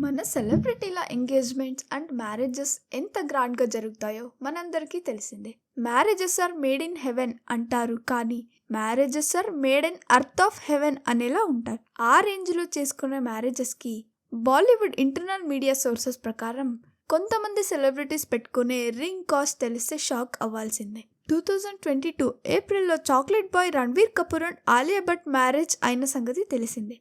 మన సెలబ్రిటీల engagements and marriages ఎంత గ్రాండ్గా జరుగుతాయో మనందరికీ తెలిసిందే. Marriages are made in heaven అంటారు కానీ marriages are made in earth of heaven అనేలా ఉంటారు. ఆ రేంజ్లో చేసుకునే మ్యారేజెస్కి బాలీవుడ్ ఇంటర్నల్ మీడియా సోర్సెస్ ప్రకారం కొంతమంది సెలబ్రిటీస్ పెట్టుకునే రింగ్ కాస్ట్ తెలిస్తే షాక్ అవ్వాల్సిందే. టూ థౌజండ్ ట్వంటీ టూ ఏప్రిల్లో chocolate boy Ranveer Kapoor and Alia Bhatt marriage అయిన సంగతి తెలిసిందే.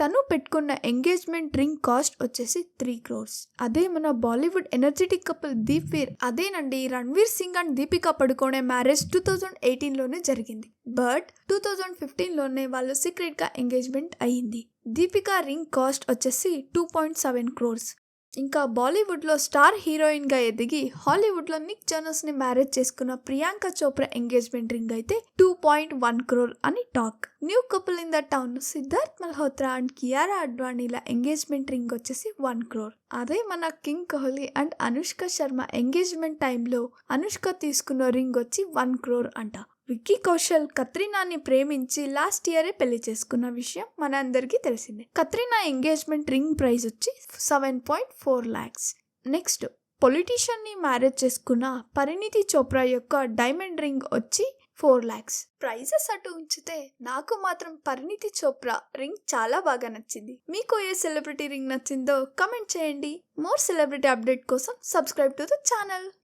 తను పెట్టుకున్న ఎంగేజ్మెంట్ రింగ్ కాస్ట్ వచ్చేసి త్రీ క్రోర్స్. అదే మన బాలీవుడ్ ఎనర్జెటిక్ కపుల్ దీప్వీర్ అదేనండి Ranveer Singh and Deepika Padukone marriage two thousand ఎయిటీన్లోనే జరిగింది. బట్ టూ థౌజండ్ ఫిఫ్టీన్లోనే వాళ్ళు సీక్రెట్గా ఎంగేజ్మెంట్ అయ్యింది. దీపికా రింగ్ కాస్ట్ వచ్చేసి టూ పాయింట్ సెవెన్ క్రోర్స్. ఇంకా బాలీవుడ్లో స్టార్ హీరోయిన్గా ఎదిగి హాలీవుడ్లో నిక్ జోనస్ని మ్యారేజ్ చేసుకున్న ప్రియాంక చోప్రా ఎంగేజ్మెంట్ రింగ్ అయితే టూ పాయింట్ వన్ క్రోర్ అని talk. New couple in the town Siddharth Malhotra and Kiara అడ్వాణీల engagement ring వచ్చేసి వన్ క్రోర్. అదే మన king Kohli and Anushka Sharma engagement టైంలో అనుష్క తీసుకున్న రింగ్ వచ్చి వన్ క్రోర్ అంట. విక్కీ కౌశల్ కత్రినాని ప్రేమించి లాస్ట్ ఇయరే పెళ్ళి చేసుకున్న విషయం మనందరికీ తెలిసిందే. కత్రినా ఎంగేజ్మెంట్ రింగ్ ప్రైస్ వచ్చి seven point four lakhs next పొలిటీషియన్ని marriage చేసుకున్న పరిణితి చోప్రా యొక్క డైమండ్ రింగ్ వచ్చి ఫోర్ ల్యాక్స్ ప్రైజెస్ అటు ఉంచితే నాకు మాత్రం పరిణితి చోప్రా రింగ్ చాలా బాగా నచ్చింది. మీకు ఏ సెలబ్రిటీ రింగ్ నచ్చిందో కమెంట్ చేయండి. మోర్ సెలబ్రిటీ అప్డేట్ కోసం సబ్స్క్రైబ్ టు ద ఛానల్.